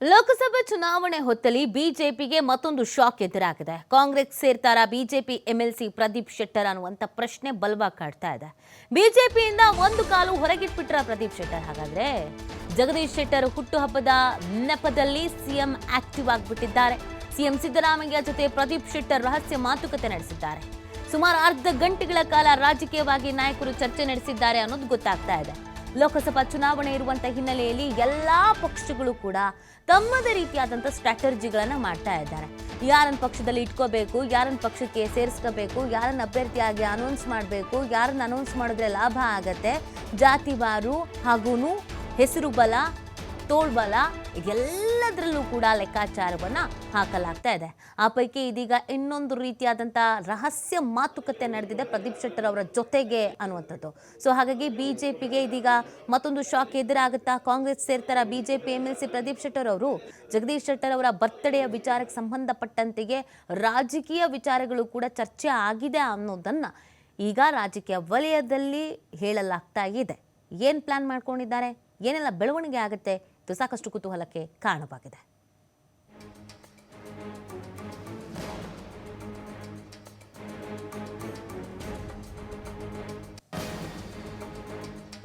ಲೋಕಸಭಾ ಚುನಾವಣೆ ಹೊತ್ತಲ್ಲಿ ಬಿಜೆಪಿಗೆ ಮತ್ತೊಂದು ಶಾಕ್ ಎದುರಾಗಿದೆ. ಕಾಂಗ್ರೆಸ್ ಸೇರ್ತಾರ ಬಿಜೆಪಿ ಎಂಎಲ್ಸಿ ಪ್ರದೀಪ್ ಶೆಟ್ಟರ್ ಅನ್ನುವಂಥ ಪ್ರಶ್ನೆ ಬಲವಾಗಿ ಕಾಡ್ತಾ ಇದೆ. ಬಿಜೆಪಿಯಿಂದ ಒಂದು ಕಾಲು ಹೊರಗಿಟ್ಬಿಟ್ರ ಪ್ರದೀಪ್ ಶೆಟ್ಟರ್ ಹಾಗಾದ್ರೆ? ಜಗದೀಶ್ ಶೆಟ್ಟರ್ ಹುಟ್ಟುಹಬ್ಬದ ನೆಪದಲ್ಲಿ ಸಿಎಂ ಆಕ್ಟಿವ್ ಆಗಿಬಿಟ್ಟಿದ್ದಾರೆ. ಸಿಎಂ ಸಿದ್ದರಾಮಯ್ಯ ಜೊತೆ ಪ್ರದೀಪ್ ಶೆಟ್ಟರ್ ರಹಸ್ಯ ಮಾತುಕತೆ ನಡೆಸಿದ್ದಾರೆ. ಸುಮಾರು ಅರ್ಧ ಗಂಟೆಗಳ ಕಾಲ ರಾಜಕೀಯವಾಗಿ ನಾಯಕರು ಚರ್ಚೆ ನಡೆಸಿದ್ದಾರೆ ಅನ್ನೋದು ಗೊತ್ತಾಗ್ತಾ ಇದೆ. ಲೋಕಸಭಾ ಚುನಾವಣೆ ಇರುವಂತ ಹಿನ್ನೆಲೆಯಲ್ಲಿ ಎಲ್ಲಾ ಪಕ್ಷಗಳು ಕೂಡ ತಮ್ಮದೇ ರೀತಿಯಾದಂಥ ಸ್ಟ್ರಾಟಜಿಗಳನ್ನು ಮಾಡ್ತಾ ಇದ್ದಾರೆ. ಯಾರನ್ನ ಪಕ್ಷದಲ್ಲಿ ಇಟ್ಕೋಬೇಕು, ಯಾರನ್ನ ಪಕ್ಷಕ್ಕೆ ಸೇರಿಸ್ಕೋಬೇಕು, ಯಾರನ್ನ ಅಭ್ಯರ್ಥಿಯಾಗಿ ಅನೌನ್ಸ್ ಮಾಡಬೇಕು, ಯಾರನ್ನ ಅನೌನ್ಸ್ ಮಾಡಿದ್ರೆ ಲಾಭ ಆಗತ್ತೆ. ಜಾತಿವಾರು ಹಾಗೂ ಹೆಸರು ಬಲ ತೋಳ್ಬಲ ಎಲ್ಲದರಲ್ಲೂ ಕೂಡ ಲೆಕ್ಕಾಚಾರವನ್ನ ಹಾಕಲಾಗ್ತಾ ಇದೆ. ಆ ಪೈಕಿ ಇದೀಗ ಇನ್ನೊಂದು ರೀತಿಯಾದಂಥ ರಹಸ್ಯ ಮಾತುಕತೆ ನಡೆದಿದೆ ಪ್ರದೀಪ್ ಶೆಟ್ಟರ್ ಅವರ ಜೊತೆಗೆ ಅನ್ನುವಂಥದ್ದು. ಸೊ ಹಾಗಾಗಿ ಬಿಜೆಪಿಗೆ ಇದೀಗ ಮತ್ತೊಂದು ಶಾಕ್ ಎದುರಾಗುತ್ತಾ Congress ಸೇರ್ತಾರ BJP M L C Pradeep Shettar ಅವರು. ಜಗದೀಶ್ ಶೆಟ್ಟರ್ ಅವರ ಬರ್ತ್ಡೇಯ ವಿಚಾರಕ್ಕೆ ಸಂಬಂಧಪಟ್ಟಂತೆಯೇ ರಾಜಕೀಯ ವಿಚಾರಗಳು ಕೂಡ ಚರ್ಚೆ ಆಗಿದೆ ಅನ್ನೋದನ್ನ ಈಗ ರಾಜಕೀಯ ವಲಯದಲ್ಲಿ ಹೇಳಲಾಗ್ತಾ ಇದೆ. ಏನು ಪ್ಲಾನ್ ಮಾಡ್ಕೊಂಡಿದ್ದಾರೆ? ಏನೆಲ್ಲ ಬೆಳವಣಿಗೆ ಆಗುತ್ತೆ? ಇದು ಸಾಕಷ್ಟು ಕುತೂಹಲಕ್ಕೆ ಕಾರಣವಾಗಿದೆ.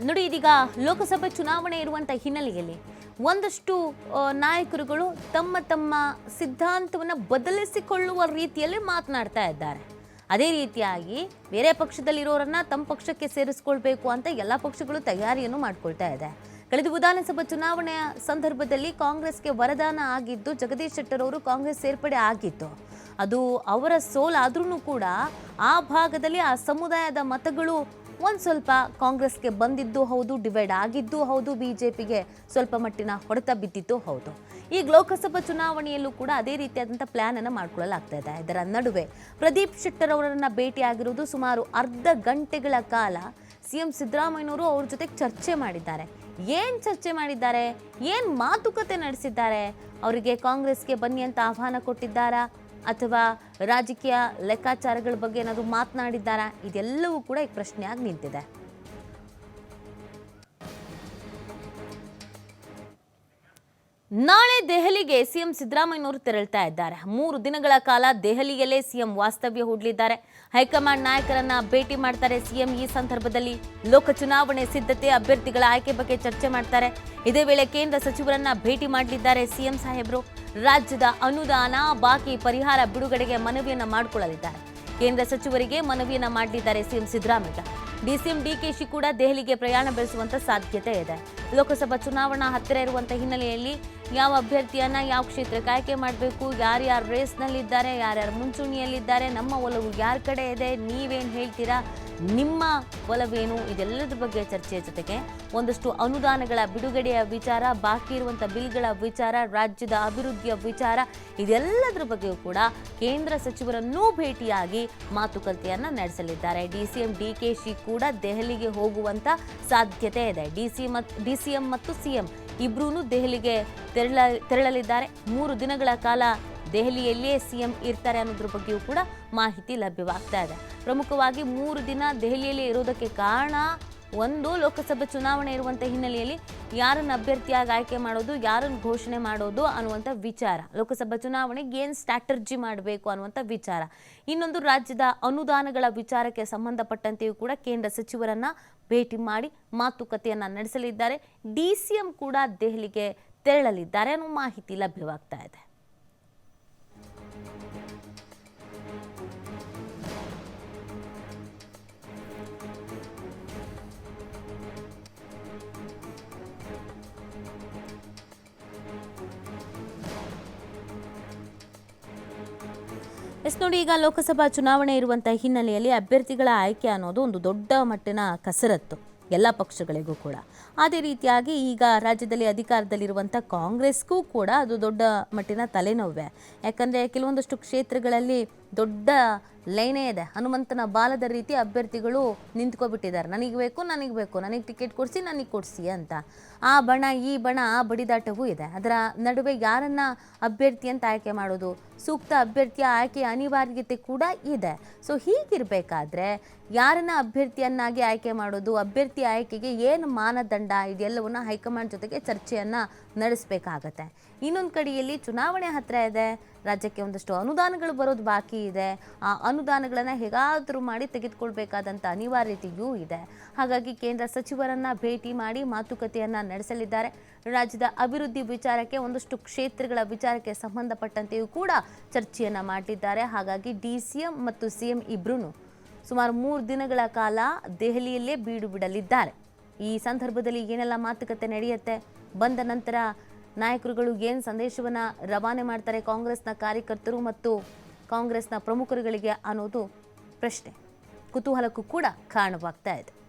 ನೋಡಿ, ಇದೀಗ ಲೋಕಸಭೆ ಚುನಾವಣೆ ಇರುವಂಥ ಹಿನ್ನೆಲೆಯಲ್ಲಿ ಒಂದಷ್ಟು ನಾಯಕರುಗಳು ತಮ್ಮ ತಮ್ಮ ಸಿದ್ಧಾಂತವನ್ನು ಬದಲಿಸಿಕೊಳ್ಳುವ ರೀತಿಯಲ್ಲಿ ಮಾತನಾಡ್ತಾ ಇದ್ದಾರೆ. ಅದೇ ರೀತಿಯಾಗಿ ಬೇರೆ ಪಕ್ಷದಲ್ಲಿರೋರನ್ನ ತಮ್ಮ ಪಕ್ಷಕ್ಕೆ ಸೇರಿಸ್ಕೊಳ್ಬೇಕು ಅಂತ ಎಲ್ಲ ಪಕ್ಷಗಳು ತಯಾರಿಯನ್ನು ಮಾಡ್ಕೊಳ್ತಾ ಇದೆ. ಕಳೆದ ವಿಧಾನಸಭಾ ಚುನಾವಣೆಯ ಸಂದರ್ಭದಲ್ಲಿ ಕಾಂಗ್ರೆಸ್ಗೆ ವರದಾನ ಆಗಿದ್ದು ಜಗದೀಶ್ ಶೆಟ್ಟರ್ ಅವರು ಕಾಂಗ್ರೆಸ್ ಸೇರ್ಪಡೆ ಆಗಿತ್ತು. ಅದು ಅವರ ಸೋಲಾದ್ರೂ ಕೂಡ ಆ ಭಾಗದಲ್ಲಿ ಆ ಸಮುದಾಯದ ಮತಗಳು ಒಂದು ಸ್ವಲ್ಪ ಕಾಂಗ್ರೆಸ್ಗೆ ಬಂದಿದ್ದು ಹೌದು, ಡಿವೈಡ್ ಆಗಿದ್ದು ಹೌದು, ಬಿಜೆಪಿಗೆ ಸ್ವಲ್ಪ ಮಟ್ಟಿನ ಹೊಡೆತ ಬಿದ್ದಿದ್ದು ಹೌದು. ಈಗ ಲೋಕಸಭಾ ಚುನಾವಣೆಯಲ್ಲೂ ಕೂಡ ಅದೇ ರೀತಿಯಾದಂಥ ಪ್ಲಾನ್ ಅನ್ನು ಮಾಡ್ಕೊಳ್ಳಲಾಗ್ತಾ ಇದೆ. ಇದರ ನಡುವೆ ಪ್ರದೀಪ್ ಶೆಟ್ಟರ್ ಅವರನ್ನ ಭೇಟಿಯಾಗಿರುವುದು ಸುಮಾರು ಅರ್ಧ ಗಂಟೆಗಳ ಕಾಲ. ಸಿಎಂ ಸಿದ್ದರಾಮಯ್ಯನವರು ಅವ್ರ ಜೊತೆ ಚರ್ಚೆ ಮಾಡಿದ್ದಾರೆ. ಏನ್ ಚರ್ಚೆ ಮಾಡಿದ್ದಾರೆ? ಏನ್ ಮಾತುಕತೆ ನಡೆಸಿದ್ದಾರೆ? ಅವರಿಗೆ ಕಾಂಗ್ರೆಸ್ಗೆ ಬನ್ನಿ ಅಂತ ಆಹ್ವಾನ ಕೊಟ್ಟಿದ್ದಾರಾ? ಅಥವಾ ರಾಜಕೀಯ ಲೆಕ್ಕಾಚಾರಗಳ ಬಗ್ಗೆ ಏನಾದರೂ ಮಾತನಾಡಿದ್ದಾರಾ? ಇದೆಲ್ಲವೂ ಕೂಡ ಈಗ ಪ್ರಶ್ನೆಯಾಗಿ ನಿಂತಿದೆ. ನಾಳೆ ದೆಹಲಿಗೆ ಸಿಎಂ ಸಿದ್ದರಾಮಯ್ಯನವರು ತೆರಳ್ತಾ ಇದ್ದಾರೆ. ಮೂರು ದಿನಗಳ ಕಾಲ ದೆಹಲಿಯಲ್ಲೇ ಸಿಎಂ ವಾಸ್ತವ್ಯ ಹೂಡಲಿದ್ದಾರೆ. ಹೈಕಮಾಂಡ್ ನಾಯಕರನ್ನ ಭೇಟಿ ಮಾಡ್ತಾರೆ ಸಿಎಂ. ಈ ಸಂದರ್ಭದಲ್ಲಿ ಲೋಕ ಚುನಾವಣೆ ಸಿದ್ಧತೆ, ಅಭ್ಯರ್ಥಿಗಳ ಆಯ್ಕೆ ಬಗ್ಗೆ ಚರ್ಚೆ ಮಾಡ್ತಾರೆ. ಇದೇ ವೇಳೆ ಕೇಂದ್ರ ಸಚಿವರನ್ನ ಭೇಟಿ ಮಾಡಲಿದ್ದಾರೆ ಸಿಎಂ ಸಾಹೇಬರು. ರಾಜ್ಯದ ಅನುದಾನ, ಬಾಕಿ ಪರಿಹಾರ ಬಿಡುಗಡೆಗೆ ಮನವಿಯನ್ನ ಮಾಡಿಕೊಳ್ಳಲಿದ್ದಾರೆ. ಕೇಂದ್ರ ಸಚಿವರಿಗೆ ಮನವಿಯನ್ನ ಮಾಡಲಿದ್ದಾರೆ ಸಿಎಂ ಸಿದ್ದರಾಮಯ್ಯ. ಡಿಸಿಎಂ ಡಿಕೆಶಿ ಕೂಡ ದೆಹಲಿಗೆ ಪ್ರಯಾಣ ಬೆಳೆಸುವಂತ ಸಾಧ್ಯತೆ ಇದೆ. ಲೋಕಸಭಾ ಚುನಾವಣಾ ಹತ್ತಿರ ಇರುವಂತ ಹಿನ್ನೆಲೆಯಲ್ಲಿ ಯಾವ ಅಭ್ಯರ್ಥಿಯನ್ನ ಯಾವ ಕ್ಷೇತ್ರಕ್ಕೆ ಆಯ್ಕೆ ಮಾಡಬೇಕು ಯಾರ್ಯಾರು ರೇಸ್ನಲ್ಲಿದ್ದಾರೆ ಯಾರ್ಯಾರು ಮುಂಚೂಣಿಯಲ್ಲಿದ್ದಾರೆ, ನಮ್ಮ ಒಲವು ಯಾರ ಕಡೆ ಇದೆ, ನೀವೇನು ಹೇಳ್ತೀರಾ? ನಿಮ್ಮ ಒಲವೇನು? ಇದೆಲ್ಲದ್ರ ಬಗ್ಗೆ ಚರ್ಚೆಯ ಜೊತೆಗೆ ಒಂದಷ್ಟು ಅನುದಾನಗಳ ಬಿಡುಗಡೆಯ ವಿಚಾರ, ಬಾಕಿ ಇರುವಂಥ ಬಿಲ್ಗಳ ವಿಚಾರ, ರಾಜ್ಯದ ಅಭಿವೃದ್ಧಿಯ ವಿಚಾರ, ಇದೆಲ್ಲದರ ಬಗ್ಗೆಯೂ ಕೂಡ ಕೇಂದ್ರ ಸಚಿವರನ್ನೂ ಭೇಟಿಯಾಗಿ ಮಾತುಕತೆಯನ್ನು ನಡೆಸಲಿದ್ದಾರೆ. ಡಿ ಡಿಸಿಎಂ ಡಿಕೆಶಿ ಕೂಡ ದೆಹಲಿಗೆ ಹೋಗುವಂಥ ಸಾಧ್ಯತೆ ಇದೆ. ಡಿ ಸಿ ಮತ್ತು ಸಿಎಂ ಇಬ್ಬರೂ ದೆಹಲಿಗೆ ತೆರಳ, ತೆರಳಲಿದ್ದಾರೆ. ಮೂರು ದಿನಗಳ ಕಾಲ ದೆಹಲಿಯಲ್ಲಿಯೇ ಸಿಎಂ ಇರ್ತಾರೆ ಅನ್ನೋದ್ರ ಬಗ್ಗೆಯೂ ಕೂಡ ಮಾಹಿತಿ ಲಭ್ಯವಾಗ್ತಾ ಇದೆ. ಪ್ರಮುಖವಾಗಿ ಮೂರು ದಿನ ದೆಹಲಿಯಲ್ಲಿ ಇರೋದಕ್ಕೆ ಕಾರಣ ಒಂದು, ಲೋಕಸಭೆ ಚುನಾವಣೆ ಇರುವಂಥ ಹಿನ್ನೆಲೆಯಲ್ಲಿ ಯಾರನ್ನು ಅಭ್ಯರ್ಥಿಯಾಗಿ ಆಯ್ಕೆ ಮಾಡೋದು, ಯಾರನ್ನು ಘೋಷಣೆ ಮಾಡೋದು ಅನ್ನುವಂಥ ವಿಚಾರ. ಲೋಕಸಭಾ ಚುನಾವಣೆಗೆ ಏನು ಸ್ಟ್ರಾಟರ್ಜಿ ಮಾಡಬೇಕು ಅನ್ನುವಂಥ ವಿಚಾರ. ಇನ್ನೊಂದು ರಾಜ್ಯದ ಅನುದಾನಗಳ ವಿಚಾರಕ್ಕೆ ಸಂಬಂಧಪಟ್ಟಂತೆಯೂ ಕೂಡ ಕೇಂದ್ರ ಸಚಿವರನ್ನ ಭೇಟಿ ಮಾಡಿ ಮಾತುಕತೆಯನ್ನ ನಡೆಸಲಿದ್ದಾರೆ. ಡಿ ಸಿ ಎಂ ಕೂಡ ದೆಹಲಿಗೆ ತೆರಳಲಿದ್ದಾರೆ ಅನ್ನೋ ಮಾಹಿತಿ ಲಭ್ಯವಾಗ್ತಾ ಇದೆ. ಎಸ್ ನೋಡಿ ಈಗ ಲೋಕಸಭಾ ಚುನಾವಣೆ ಇರುವಂಥ ಹಿನ್ನೆಲೆಯಲ್ಲಿ ಅಭ್ಯರ್ಥಿಗಳ ಆಯ್ಕೆ ಅನ್ನೋದು ಒಂದು ದೊಡ್ಡ ಮಟ್ಟಿನ ಕಸರತ್ತು ಎಲ್ಲ ಪಕ್ಷಗಳಿಗೂ ಕೂಡ. ಅದೇ ರೀತಿಯಾಗಿ ಈಗ ರಾಜ್ಯದಲ್ಲಿ ಅಧಿಕಾರದಲ್ಲಿರುವಂಥ ಕಾಂಗ್ರೆಸ್ಗೂ ಕೂಡ ಅದು ದೊಡ್ಡ ಮಟ್ಟಿನ ತಲೆನೋವೆ. ಯಾಕಂದರೆ ಕೆಲವೊಂದಷ್ಟು ಕ್ಷೇತ್ರಗಳಲ್ಲಿ ದೊಡ್ಡ ಲೈನೇ ಇದೆ. ಹನುಮಂತನ ಬಾಲದ ರೀತಿ ಅಭ್ಯರ್ಥಿಗಳು ನಿಂತ್ಕೊಬಿಟ್ಟಿದ್ದಾರೆ. ನನಗೆ ಬೇಕು ನನಗೆ ಬೇಕು, ನನಗೆ ಟಿಕೆಟ್ ಕೊಡಿಸಿ, ನನಗೆ ಕೊಡಿಸಿ ಅಂತ. ಆ ಬಣ, ಈ ಬಣ, ಆ ಬಡಿದಾಟವೂ ಇದೆ. ಅದರ ನಡುವೆ ಯಾರನ್ನ ಅಭ್ಯರ್ಥಿ ಅಂತ ಆಯ್ಕೆ ಮಾಡೋದು? ಸೂಕ್ತ ಅಭ್ಯರ್ಥಿಯ ಆಯ್ಕೆಯ ಅನಿವಾರ್ಯತೆ ಕೂಡ ಇದೆ. ಸೊ ಹೀಗಿರಬೇಕಾದ್ರೆ ಯಾರನ್ನ ಅಭ್ಯರ್ಥಿಯನ್ನಾಗಿ ಆಯ್ಕೆ ಮಾಡೋದು, ಅಭ್ಯರ್ಥಿ ಆಯ್ಕೆಗೆ ಏನು ಮಾನದಂಡ ಇದೆಲ್ಲವನ್ನು ಹೈಕಮಾಂಡ್ ಜೊತೆಗೆ ಚರ್ಚೆಯನ್ನ ನಡೆಸಬೇಕಾಗತ್ತೆ. ಇನ್ನೊಂದು ಕಡೆಯಲ್ಲಿ ಚುನಾವಣೆ ಹತ್ತಿರ ಇದೆ. ರಾಜ್ಯಕ್ಕೆ ಒಂದಷ್ಟು ಅನುದಾನಗಳು ಬರೋದು ಬಾಕಿ ಇದೆ. ಆ ಅನುದಾನಗಳನ್ನು ಹೇಗಾದರೂ ಮಾಡಿ ತೆಗೆದುಕೊಳ್ಬೇಕಾದಂಥ ಅನಿವಾರ್ಯತೆಯೂ ಇದೆ. ಹಾಗಾಗಿ ಕೇಂದ್ರ ಸಚಿವರನ್ನು ಭೇಟಿ ಮಾಡಿ ಮಾತುಕತೆಯನ್ನು ನಡೆಸಲಿದ್ದಾರೆ. ರಾಜ್ಯದ ಅಭಿವೃದ್ಧಿ ವಿಚಾರಕ್ಕೆ ಒಂದಷ್ಟು ಕ್ಷೇತ್ರಗಳ ವಿಚಾರಕ್ಕೆ ಸಂಬಂಧಪಟ್ಟಂತೆಯೂ ಕೂಡ ಚರ್ಚೆಯನ್ನು ಮಾಡಿದ್ದಾರೆ ಹಾಗಾಗಿ ಡಿ ಸಿ ಎಂ ಮತ್ತು ಸಿ ಎಂ ಇಬ್ಬರೂ ಸುಮಾರು ಮೂರು ದಿನಗಳ ಕಾಲ ದೆಹಲಿಯಲ್ಲೇ ಬೀಡು ಬಿಡಲಿದ್ದಾರೆ ಈ ಸಂದರ್ಭದಲ್ಲಿ ಏನೆಲ್ಲ ಮಾತುಕತೆ ನಡೆಯುತ್ತೆ? ಬಂದ ನಂತರ ನಾಯಕರುಗಳು ಏನು ಸಂದೇಶವನ್ನು ರವಾನೆ ಮಾಡ್ತಾರೆ ಕಾಂಗ್ರೆಸ್ನ ಕಾರ್ಯಕರ್ತರು ಮತ್ತು ಕಾಂಗ್ರೆಸ್ನ ಪ್ರಮುಖರುಗಳಿಗೆ ಅನ್ನೋದು ಪ್ರಶ್ನೆ. ಕುತೂಹಲಕ್ಕೂ ಕೂಡ ಕಾರಣವಾಗ್ತಾ ಇದೆ.